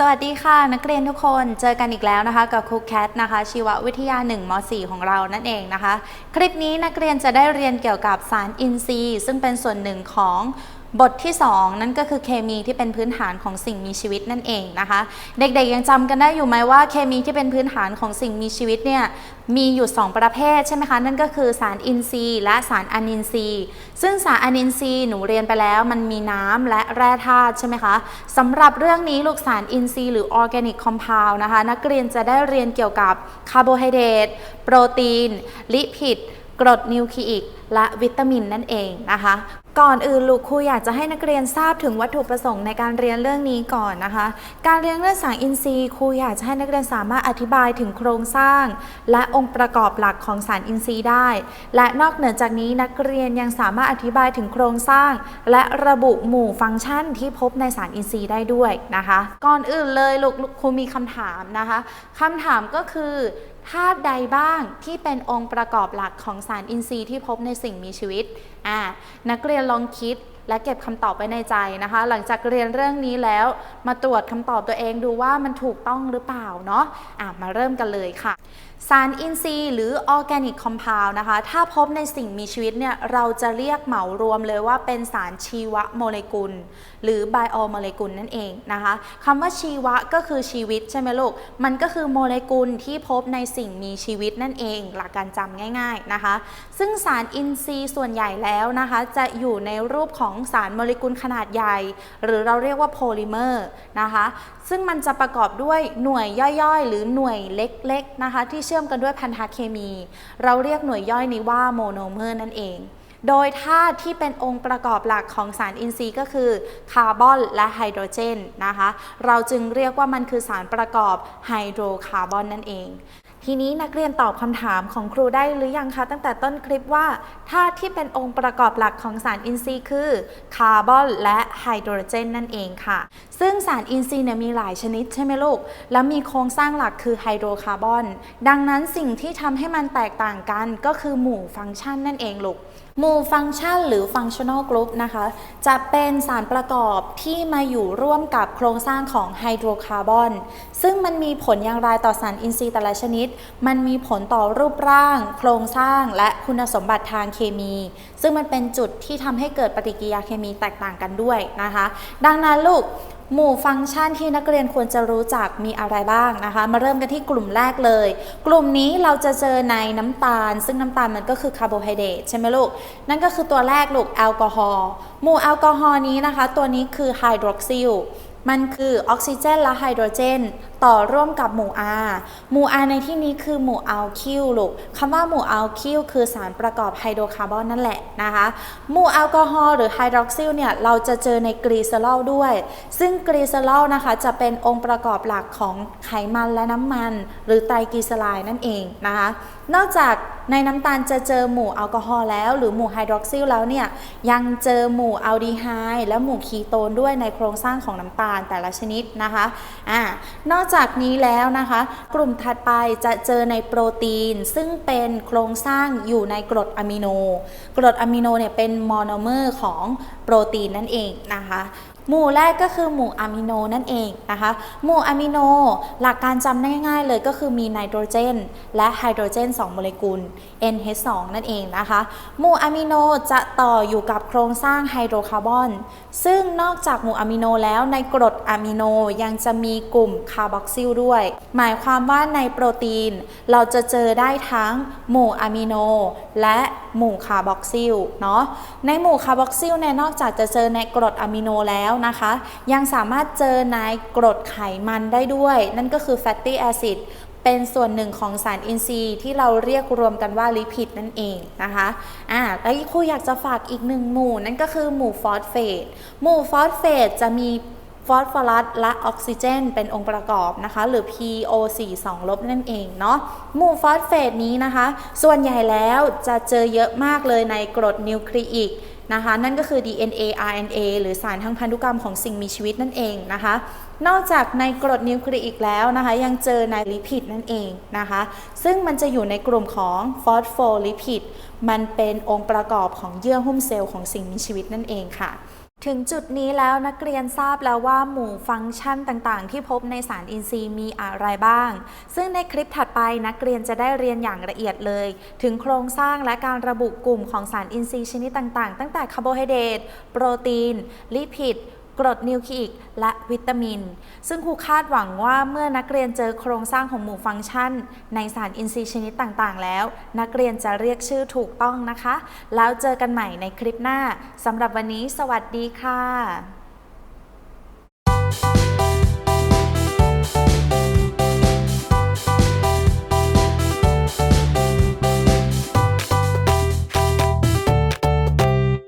สวัสดีค่ะ นักเรียนทุกคนเจอกันอีกแล้วนะคะ กับครูแคทนะคะ ชีววิทยา1ม .4 ของเรานั่นเองนะคะ คลิปนี้นักเรียนจะได้เรียนเกี่ยวกับสารอินทรีย์ ซึ่งเป็นส่วนหนึ่งของ บทที่ 2 นั่นก็คือเคมีที่เป็นพื้นฐานของสิ่งมีชีวิตนั่นเองนะคะ เด็กๆยังจำกันได้อยู่ไหมว่าเคมีที่เป็นพื้นฐานของสิ่งมีชีวิตเนี่ยมีอยู่ 2 ประเภทใช่ไหมคะ นั่นก็คือสารอินทรีย์และสารอนินทรีย์ซึ่งสารอนินทรีย์หนูเรียนไปแล้วมันมีน้ำและแร่ธาตุใช่ไหมคะสำหรับเรื่องนี้ลูกสารอินทรีย์หรือออร์แกนิกคอมเพลนะคะ นักเรียนจะได้เรียนเกี่ยวกับคาร์โบไฮเดรตโปรตีน ลิพิดกรดนิวคลีอิกและวิตามินนั่นเองนะคะ ก่อนอื่นลูกครูอยากจะให้นักเรียนทราบถึงวัตถุประสงค์ในการเรียนเรื่องนี้ก่อนนะคะ การเรียนเรื่องสารอินทรีย์ครูอยากจะให้นักเรียนสามารถอธิบายถึงโครงสร้าง และองค์ประกอบหลักของสารอินทรีย์ได้ และนอกเหนือจากนี้นักเรียนยังสามารถอธิบายถึงโครงสร้าง และระบุหมู่ฟังก์ชันที่พบในสารอินทรีย์ได้ด้วยนะคะ ก่อนอื่นเลยลูกครูมีคำถามนะคะคำถามก็คือ ธาตุใดบ้างที่เป็นองค์ประกอบหลักของสารอินทรีย์ที่พบในสิ่งมีชีวิตอ่านักเรียนลองคิด และเก็บคำตอบไว้ในใจนะคะ หลังจากเรียนเรื่องนี้แล้ว มาตรวจคำตอบตัวเองดูว่ามันถูกต้องหรือเปล่าเนาะอ่ามาเริ่มกันเลยค่ะ สารอินทรีย์หรือออร์แกนิกคอมเพลนะคะ ถ้าพบในสิ่งมีชีวิตเนี่ยเราจะเรียกเหมารวมเลยว่าเป็นสารชีวโมเลกุล หรือไบโอโมเลกุลนั่นเองนะคะคำว่าชีวะก็คือชีวิตใช่ไหมลูก มันก็คือโมเลกุลที่พบในสิ่งมีชีวิตนั่นเอง หลักการจำง่าย ๆนะคะ ซึ่งสารอินทรีย์ส่วนใหญ่แล้วนะคะ จะอยู่ในรูปของสารโมเลกุลขนาดใหญ่ หรือเราเรียกว่าโพลิเมอร์นะคะซึ่งมันจะประกอบด้วยหน่วยย่อยๆ หรือหน่วยเล็กๆนะคะที่เชื่อมกันด้วยพันธะเคมี เราเรียกหน่วยย่อยนี้ว่าโมโนเมอร์นั่นเอง โดยธาตุที่เป็นองค์ประกอบหลักของสารอินทรีย์ก็คือคาร์บอนและไฮโดรเจนนะคะเราจึงเรียกว่ามันคือสารประกอบไฮโดรคาร์บอนนั่นเอง ทีนี้นักเรียนตอบคำถามของครูได้หรือยังคะ ตั้งแต่ต้นคลิปว่าธาตุที่เป็นองค์ประกอบหลักของสารอินทรีย์คือคาร์บอนและไฮโดรเจนนั่นเองค่ะ ซึ่งสารอินทรีย์เนี่ยมีหลายชนิดใช่ไหมลูก แล้วมีโครงสร้างหลักคือไฮโดรคาร์บอนดังนั้นสิ่งที่ทำให้มันแตกต่างกันก็คือหมู่ฟังก์ชันนั่นเองลูก หมู่ฟังก์ชันหรือ functional group นะคะ จะเป็นสารประกอบที่มาอยู่ร่วมกับโครงสร้างของไฮโดรคาร์บอน ซึ่งมันมีผลอย่างไรต่อสารอินทรีย์แต่ละชนิด มันมีผลต่อรูปร่าง โครงสร้างและคุณสมบัติทางเคมี ซึ่งมันเป็นจุดที่ทำให้เกิดปฏิกิริยาเคมีแตกต่างกันด้วยนะคะ ดังนั้นลูก หมู่ฟังก์ชันที่นักเรียนควรจะรู้จักมีอะไรบ้างนะคะ มาเริ่มกันที่กลุ่มแรกเลย กลุ่มนี้เราจะเจอในน้ำตาล ซึ่งน้ำตาลมันก็คือคาร์โบไฮเดรตใช่ไหมลูก นั่นก็คือตัวแรกลูกแอลกอฮอล์หมู่แอลกอฮอล์นี้นะคะ ตัวนี้คือไฮดรอกซิลมันคือออกซิเจนและไฮโดรเจนต่อร่วมกับหมู่ R หมู่ R ในที่นี้คือหมู่อัลคิลลูกคำว่าหมู่อัลคิลคือสารประกอบไฮโดรคาร์บอนนั่นแหละนะคะหมู่แอลกอฮอล์หรือไฮดรอกซิลเนี่ยเราจะเจอในกรีเซอรอลด้วย ซึ่งกรีเซอรอลนะคะจะเป็นองค์ประกอบหลักของไขมันและน้ำมัน หรือไตรกลีเซอไรด์นั่นเองนะคะนอกจากในน้ำตาลจะเจอหมู่แอลกอฮอล์แล้ว หรือหมู่ไฮดรอกซิลแล้วเนี่ยยังเจอหมู่อัลดีไฮด์และหมู่คีโตนด้วยในโครงสร้างของน้ำตาลแต่ละชนิดนะคะอ่านอกจากนี้แล้วนะคะ กลุ่มถัดไปจะเจอในโปรตีน ซึ่งเป็นโครงสร้างอยู่ในกรดอะมิโน กรดอะมิโนเนี่ยเป็นมอนอเมอร์ของโปรตีนนั่นเองนะคะ หมู่แรกก็คือหมู่อะมิโนนั่นเองนะคะ หมู่อะมิโนหลักการจำได้ง่ายๆเลยก็คือมีไนโตรเจน และไฮโดรเจน 2 โมเลกุล NH2 นั่นเองนะคะ หมู่อะมิโนจะต่ออยู่กับโครงสร้างไฮโดรคาร์บอน ซึ่งนอกจากหมู่อะมิโนแล้วในกรดอะมิโนยังจะมีกลุ่มคาร์บอกซิลด้วย หมายความว่าในโปรตีน เราจะเจอได้ทั้งหมู่อะมิโนและหมู่คาร์บอกซิลเนาะ ในหมู่คาร์บอกซิลเนี่ยนอกจากจะเจอในกรดอะมิโนแล้วนะคะ ยังสามารถเจอในกรดไขมันได้ด้วย นั่นก็คือแฟตตี้แอซิดเป็นส่วนหนึ่งของสารอินทรีย์ที่เราเรียกรวมกันว่าลิพิดนั่นเองนะคะอ่าแล้วครูอยากจะฝากอีกหนึ่งหมู่ นั่นก็คือหมู่ฟอสเฟต หมู่ฟอสเฟตจะมีฟอสฟอรัสและออกซิเจน เป็นองค์ประกอบนะคะ หรือ PO4 2ลบนั่นเองเนาะหมู่ฟอสเฟตนี้นะคะ ส่วนใหญ่แล้วจะเจอเยอะมากเลยในกรดนิวคลีอิก นะคะ นั่นก็คือ DNA RNA หรือสารทางพันธุกรรมของสิ่งมีชีวิตนั่นเองนะคะ นอกจากในกรดนิวคลีอิกแล้วนะคะ ยังเจอในลิพิดนั่นเองนะคะ ซึ่งมันจะอยู่ในกลุ่มของฟอสโฟลิพิดมันเป็นองค์ประกอบของเยื่อหุ้มเซลล์ของสิ่งมีชีวิตนั่นเองค่ะ ถึงจุดนี้แล้วนักเรียนทราบแล้วว่าหมู่ฟังก์ชันต่างๆ ที่พบในสารอินทรีย์มีอะไรบ้าง ซึ่งในคลิปถัดไปนักเรียนจะได้เรียนอย่างละเอียดเลย ถึงโครงสร้างและการระบุกลุ่มของสารอินทรีย์ชนิดต่างๆ ตั้งแต่คาร์โบไฮเดรตโปรตีน ลิพิด กรดนิวคลีอิกและวิตามิน ซึ่งครูคาดหวังว่าเมื่อนักเรียนเจอโครงสร้างของหมู่ฟังก์ชัน ในสารอินทรีย์ชนิดต่างๆ แล้ว นักเรียนจะเรียกชื่อถูกต้องนะคะ แล้วเจอกันใหม่ในคลิปหน้าสำหรับวันนี้ สวัสดีค่ะ